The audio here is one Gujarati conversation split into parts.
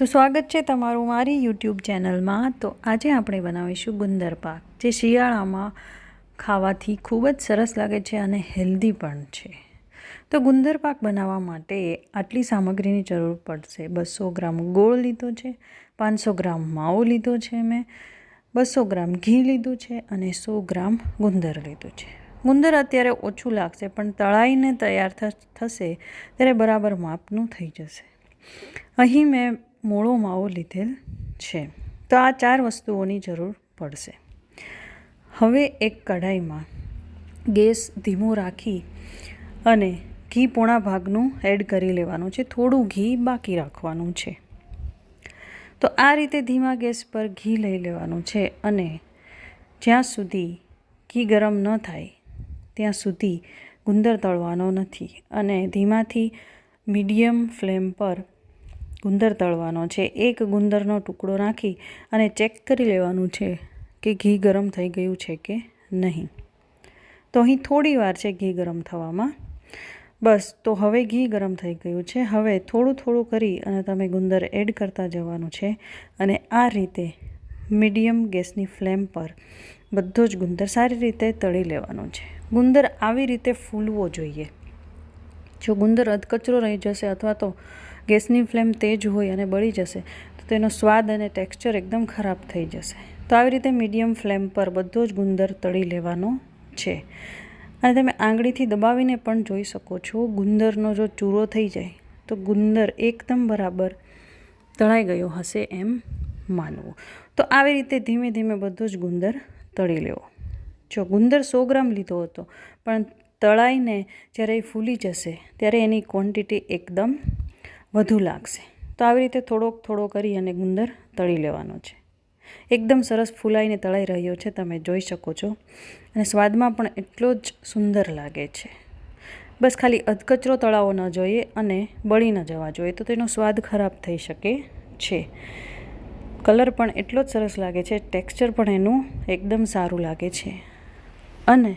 તો સ્વાગત છે તમારું મારી યુટ્યુબ ચેનલમાં તો આજે આપણે બનાવીશું ગુંદર પાક, જે શિયાળામાં ખાવાથી ખૂબ જ સરસ લાગે છે અને હેલ્ધી પણ છે. તો ગુંદર પાક બનાવવા માટે આટલી સામગ્રીની જરૂર પડશે. બસો ગ્રામ ગોળ લીધો છે, પાંચસો ગ્રામ માવો લીધો છે મેં, બસો ગ્રામ ઘી લીધું છે અને સો ગ્રામ ગુંદર લીધું છે. ગુંદર અત્યારે ઓછું લાગશે, પણ તળાઈને તૈયાર થશે ત્યારે બરાબર માપનું થઈ જશે. અહીં મેં મોળો માવો લીધેલ છે. તો આ ચાર વસ્તુઓની જરૂર પડશે. હવે એક કઢાઈમાં ગેસ ધીમો રાખી અને ઘી પોણા ભાગનું એડ કરી લેવાનું છે. થોડું ઘી બાકી રાખવાનું છે. તો આ રીતે ધીમા ગેસ પર ઘી લઈ લેવાનું છે અને જ્યાં સુધી ઘી ગરમ ન થાય, ત્યાં સુધી ગુંદર તળવાનો નથી અને ધીમાથી મીડિયમ ફ્લેમ પર ગુંદર તળવાનો છે. એક ગુંદરનો ટુકડો નાખી અને ચેક કરી લેવાનું છે કે ઘી ગરમ થઈ ગયું છે કે નહીં. તો અહીં થોડી વાર છે ઘી ગરમ થવામાં. બસ, તો હવે ઘી ગરમ થઈ ગયું છે. હવે થોડું થોડું કરી અને તમે ગુંદર એડ કરતા જવાનું છે અને આ રીતે મીડિયમ ગેસની ફ્લેમ પર બધો જ ગુંદર સારી રીતે તળી લેવાનો છે. ગુંદર આવી રીતે ફૂલવો જોઈએ. જો ગુંદર અધકચરો રહી જશે અથવા તો ગેસની ફ્લેમ તેજ હોય અને બળી જશે, તો તેનો સ્વાદ અને ટેક્સચર એકદમ ખરાબ થઈ જશે. તો આવી રીતે મીડિયમ ફ્લેમ પર બધો જ ગુંદર તળી લેવાનો છે. અને તમે આંગળીથી દબાવીને પણ જોઈ શકો છો, ગુંદરનો જો ચૂરો થઈ જાય, તો ગુંદર એકદમ બરાબર તળાઈ ગયો હશે એમ માનવું. તો આવી રીતે ધીમે ધીમે બધો જ ગુંદર તળી લેવો. જો ગુંદર સો ગ્રામ લીધો હતો, પણ તળાઈને જ્યારે એ ફૂલી જશે, ત્યારે એની ક્વોન્ટિટી એકદમ વધુ લાગશે. તો આવી રીતે થોડોક થોડો કરી અને ગુંદર તળી લેવાનો છે. એકદમ સરસ ફૂલાઈને તળાઈ રહ્યો છે, તમે જોઈ શકો છો. અને સ્વાદમાં પણ એટલો જ સુંદર લાગે છે. બસ ખાલી અધકચરો તળાવો ન જોઈએ અને બળી ન જવા જોઈએ, તો તેનો સ્વાદ ખરાબ થઈ શકે છે. કલર પણ એટલો જ સરસ લાગે છે, ટેક્સચર પણ એનું એકદમ સારું લાગે છે. અને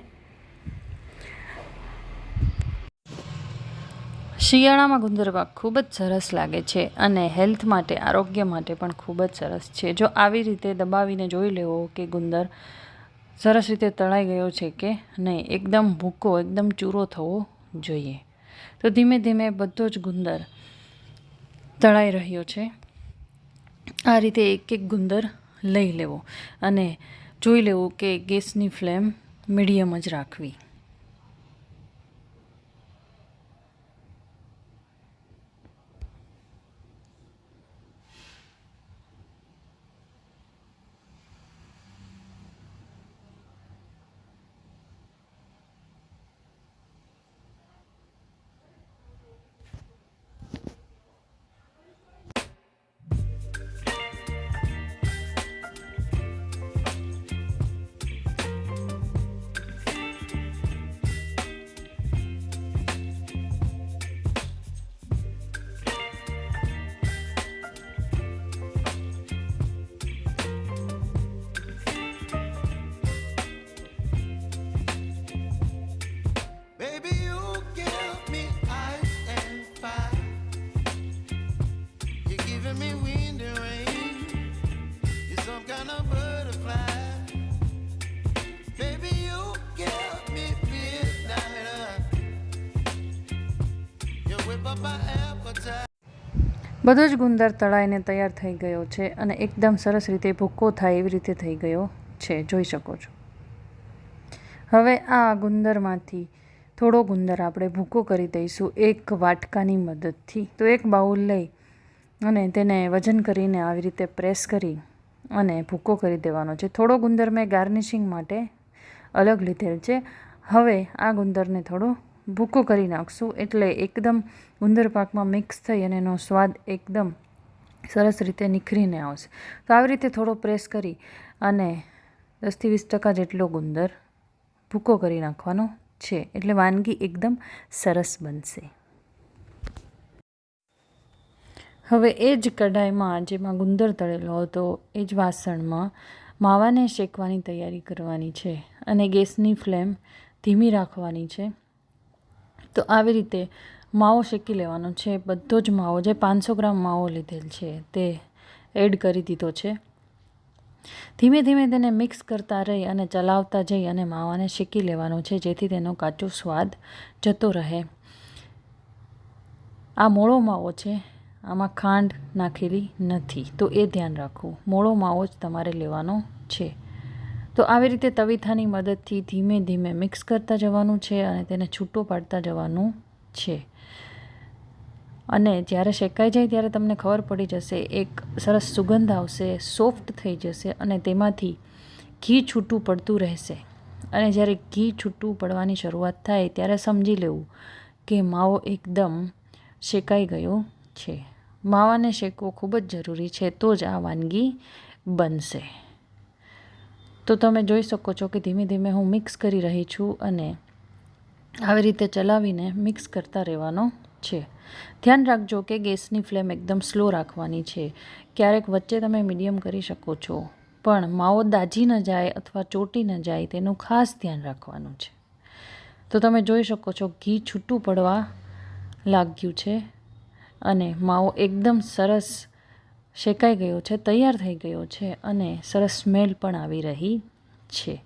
શિયાળામાં ગુંદર પાક ખૂબ જ સરસ લાગે છે અને હેલ્થ માટે, આરોગ્ય માટે પણ ખૂબ જ સરસ છે. જો આવી રીતે દબાવીને જોઈ લેવો કે ગુંદર સરસ રીતે તળાઈ ગયો છે કે નહીં, એકદમ ભૂકો, એકદમ ચૂરો થવો જોઈએ. તો ધીમે ધીમે બધો જ ગુંદર તળાઈ રહ્યો છે. આ રીતે એક એક ગુંદર લઈ લેવો અને જોઈ લેવું કે ગેસની ફ્લેમ મીડિયમ જ રાખવી. બધો જ ગુંદર તળાઈને તૈયાર થઈ ગયો છે અને એકદમ સરસ રીતે ભૂકો થાય એવી રીતે થઈ ગયો છે. જોઈ શકો છો. હવે આ ગુંદરમાંથી થોડો ગુંદર આપણે ભૂકો કરી દઈશું એક વાટકાની મદદથી. તો એક બાઉલ લઈ અને તેને વજન કરીને આવી રીતે પ્રેસ કરી અને ભૂકો કરી દેવાનો છે. થોડો ગુંદર મેં ગાર્નિશિંગ માટે અલગ લીધેલ છે. હવે આ ગુંદરને થોડો ભૂકો કરી નાખશું. એટલે એકદમ ગુંદર પાકમાં મિક્સ થઈ અને એનો સ્વાદ એકદમ સરસ રીતે નિખરીને આવશે. તો આવી રીતે થોડો પ્રેસ કરી અને દસથી વીસ ટકા જેટલો ગુંદર ભૂકો કરી નાખવાનો છે. એટલે વાનગી એકદમ સરસ બનશે. હવે એ જ કઢાઈમાં જેમાં ગુંદર તળેલો હતો, એ જ વાસણમાં માવાને શેકવાની તૈયારી કરવાની છે અને ગેસની ફ્લેમ ધીમી રાખવાની છે. તો આવી રીતે માવો શેકી લેવાનો છે. બધો જ માવો, જે પાંચસો ગ્રામ માવો લીધેલ છે, તે એડ કરી દીધો છે. ધીમે ધીમે તેને મિક્સ કરતા રહી અને ચલાવતા જઈ અને માવાને શેકી લેવાનો છે, જેથી તેનો કાચો સ્વાદ જતો રહે. આ મોળો માવો છે. આમાં ખાંડ નાખેલી નથી. તો એ ધ્યાન રાખવું. મોળો માવો જ તમારે લેવાનો છે. તો આવી રીતે તવીથાની મદદથી ધીમે ધીમે મિક્સ કરતા જવાનું છે અને તેને છૂટો પાડતા જવાનું છે. અને જ્યારે શેકાઈ જાય ત્યારે તમને ખબર પડી જશે, એક સરસ સુગંધ આવશે, સોફ્ટ થઈ જશે અને તેમાંથી ઘી છૂટું પડતું રહેશે. અને જ્યારે ઘી છૂટું પડવાની શરૂઆત થાય ત્યારે સમજી લેવું કે માવો એકદમ શેકાઈ ગયો છે. માવાને શેકવો ખૂબ જ જરૂરી છે તો જ આ વાનગી બનશે. તો તમે જોઈ શકો છો કે ધીમે ધીમે હું મિક્સ કરી રહી છું અને આવી રીતે ચલાવીને મિક્સ કરતા રહેવાનો છે. ધ્યાન રાખજો કે ગેસની ફ્લેમ એકદમ સ્લો રાખવાની છે. ક્યારેક વચ્ચે તમે મીડિયમ કરી શકો છો, પણ માવો દાજી ન જાય અથવા ચોટી ન જાય તેનું ખાસ ધ્યાન રાખવાનું છે. તો તમે જોઈ શકો છો ઘી છૂટું પડવા લાગ્યું છે અને માવો એકદમ સરસ શેકાઈ ગયો છે, તૈયાર થઈ ગયો છે અને સરસ સ્મેલ પણ આવી રહી છે.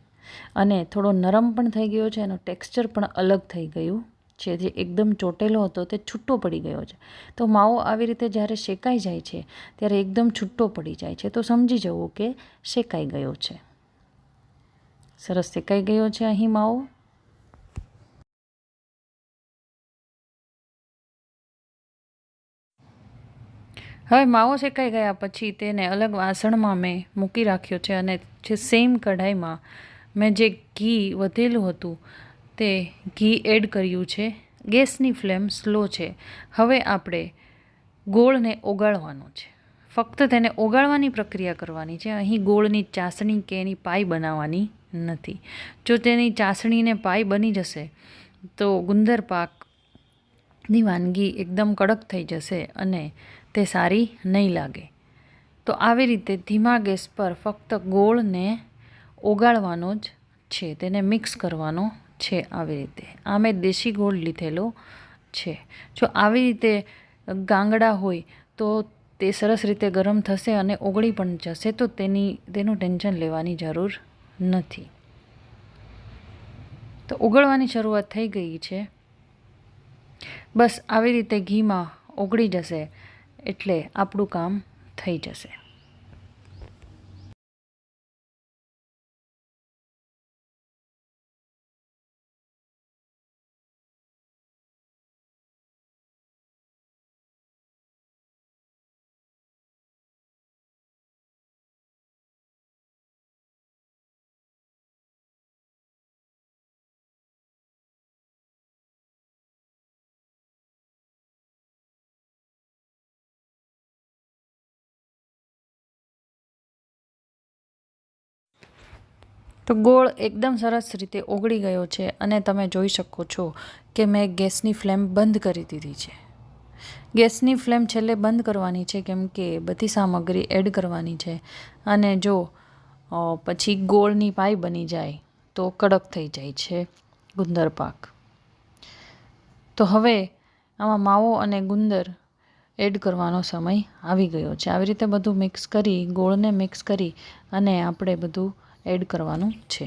અને થોડો નરમ પણ થઈ ગયો છે, એનો ટેક્સચર પણ અલગ થઈ ગયું છે. જે એકદમ ચોટેલો હતો તે છૂટો પડી ગયો છે. તો માવો આવી રીતે જ્યારે શેકાઈ જાય છે, ત્યારે એકદમ છૂટો પડી જાય છે. તો સમજી જવું કે શેકાઈ ગયો છે. સરસ શેકાઈ ગયો છે અહીં માવો. હવે માવો શેકાઈ ગયા પછી તેને અલગ વાસણમાં મેં મૂકી રાખ્યો છે અને જે સેમ કઢાઈમાં મેં જે ઘી વધેલું હતું તે ઘી એડ કર્યું છે. ગેસની ફ્લેમ સ્લો છે. હવે આપણે ગોળને ઓગાળવાનો છે. ફક્ત તેને ઓગાળવાની પ્રક્રિયા કરવાની છે. અહીં ગોળની ચાસણી કે એની પાઈ બનાવવાની નથી. જો તેની ચાસણીને પાઈ બની જશે તો ગુંદર પાકની વાનગી એકદમ કડક થઈ જશે અને તે સારી નહીં લાગે. તો આવી રીતે ધીમા ગેસ પર ફક્ત ગોળને ઓગાળવાનો જ છે, તેને મિક્સ કરવાનો છે આવી રીતે. આ મેં દેશી ગોળ લીધેલો છે. જો આવી રીતે ગાંગડા હોય તો તે સરસ રીતે ગરમ થશે અને ઓગળી પણ જશે, તો તેની, તેનું ટેન્શન લેવાની જરૂર નથી. તો ઓગળવાની શરૂઆત થઈ ગઈ છે. બસ આવી રીતે ઘીમાં ઓગળી જશે. એટલે આપણું કામ થઈ જશે. તો ગોળ એકદમ સરસ રીતે ઓગળી ગયો છે અને તમે જોઈ શકો છો કે મેં ગેસની ફ્લેમ બંધ કરી દીધી છે. ગેસની ફ્લેમ છેલ્લે બંધ કરવાની છે કેમ કે બધી સામગ્રી એડ કરવાની છે અને જો પછી ગોળની પાઈ બની જાય તો કડક થઈ જાય છે ગુંદર પાક. તો હવે આમાં માવો અને ગુંદર એડ કરવાનો સમય આવી ગયો છે. આવી રીતે બધું મિક્સ કરી, ગોળને મિક્સ કરી અને આપણે બધું એડ કરવાનું છે.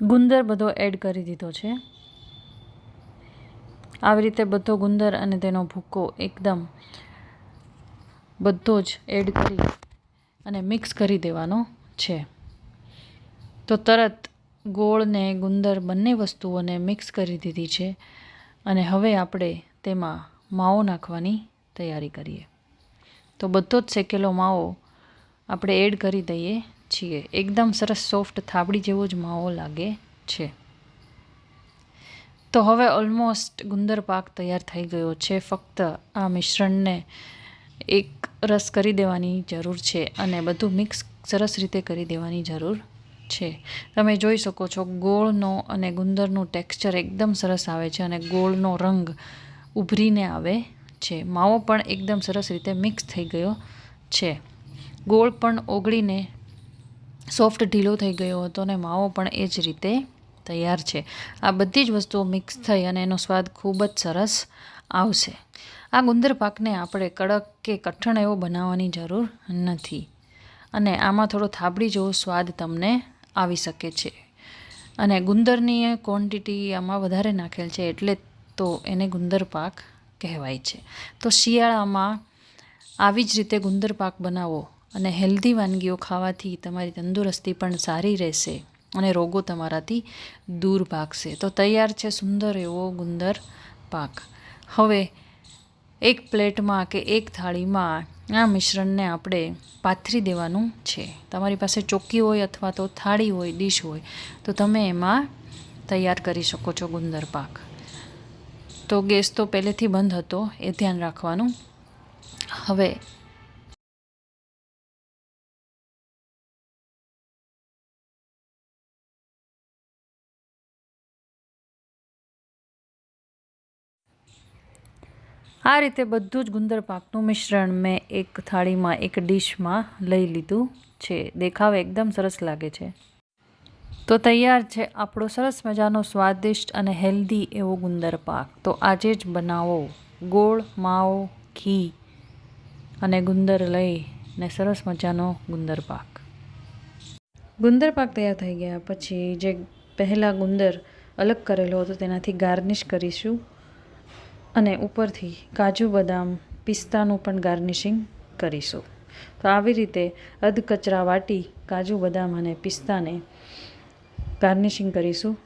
ગુંદર બધો એડ કરી દીધો છે. આવી રીતે બધો ગુંદર અને તેનો ભૂકો એકદમ બધો જ એડ કરી અને મિક્સ કરી દેવાનો છે. તો તરત ગોળ ને ગુંદર બંને વસ્તુઓને મિક્સ કરી દીધી છે અને હવે આપણે તેમાં માવો નાખવાની તૈયારી કરીએ. તો બધો જ શેકેલો માવો આપણે એડ કરી દઈએ છીએ. એકદમ સરસ સોફ્ટ થાબડી જેવો જ માવો લાગે છે. તો હવે ઓલમોસ્ટ ગુંદર પાક તૈયાર થઈ ગયો છે. ફક્ત આ મિશ્રણને એક રસ કરી દેવાની જરૂર છે અને બધું મિક્સ સરસ રીતે કરી દેવાની જરૂર છે. તમે જોઈ શકો છો ગોળનો અને ગુંદરનું ટેક્સચર એકદમ સરસ આવે છે અને ગોળનો રંગ ઉભરીને આવે છે. માવો પણ એકદમ સરસ રીતે મિક્સ થઈ ગયો છે. ગોળ પણ ઓગળીને સોફ્ટ ઢીલો થઈ ગયો હતો અને માવો પણ એ જ રીતે તૈયાર છે. આ બધી જ વસ્તુઓ મિક્સ થઈ અને એનો સ્વાદ ખૂબ જ સરસ આવશે. આ ગુંદર પાકને આપણે કડક કે કઠણ એવો બનાવવાની જરૂર નથી. અને આમાં થોડો થાબડી જેવો સ્વાદ તમને આવી શકે છે. અને ગુંદરની ક્વોન્ટિટી આમાં વધારે નાખેલ છે એટલે તો એને ગુંદર પાક કહેવાય છે. તો શિયાળામાં આવી જ રીતે ગુંદર પાક બનાવો અને હેલ્ધી વાનગીઓ ખાવાથી તમારી તંદુરસ્તી પણ સારી રહેશે અને રોગો તમારાથી દૂર ભાગશે. તો તૈયાર છે સુંદર એવો ગુંદર પાક. હવે એક પ્લેટમાં કે એક થાળીમાં આ મિશ્રણને આપણે પાથરી દેવાનું છે. તમારી પાસે ચોકી હોય અથવા તો થાળી હોય, ડીશ હોય, તો તમે એમાં તૈયાર કરી શકો છો ગુંદર પાક. તો ગેસ તો પહેલેથી બંધ હતો, એ ધ્યાન રાખવાનું. હવે આ રીતે બધું જ ગુંદર પાકનું મિશ્રણ મેં એક થાળીમાં, એક ડીશમાં લઈ લીધું છે. દેખાવ એકદમ સરસ લાગે છે. તો તૈયાર છે આપણો સરસ મજાનો સ્વાદિષ્ટ અને હેલ્ધી એવો ગુંદર પાક તો આજે જ બનાવો. ગોળ, માવો, ઘી અને ગુંદર લઈ ને સરસ મજાનો ગુંદર પાક ગુંદર પાક તૈયાર થઈ ગયા. પછી જે પહેલાં ગુંદર અલગ કરેલો હતો તેનાથી ગાર્નિશ કરીશું. અને ઉપરથી કાજુ બદામ પિસ્તાનું પણ ગાર્નિશિંગ કરીશું. તો આવી રીતે અધકચરા વાટી કાજુ બદામ અને પિસ્તાને ગાર્નિશિંગ કરીશું.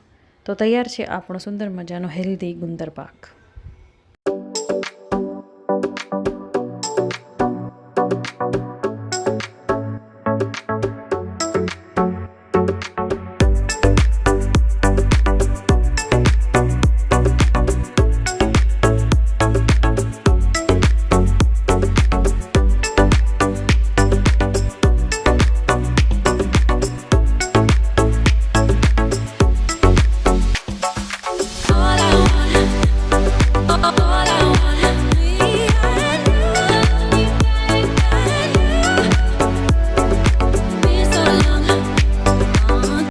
તો તૈયાર છે આપણો સુંદર મજાનો હેલ્ધી ગુંદર પાક.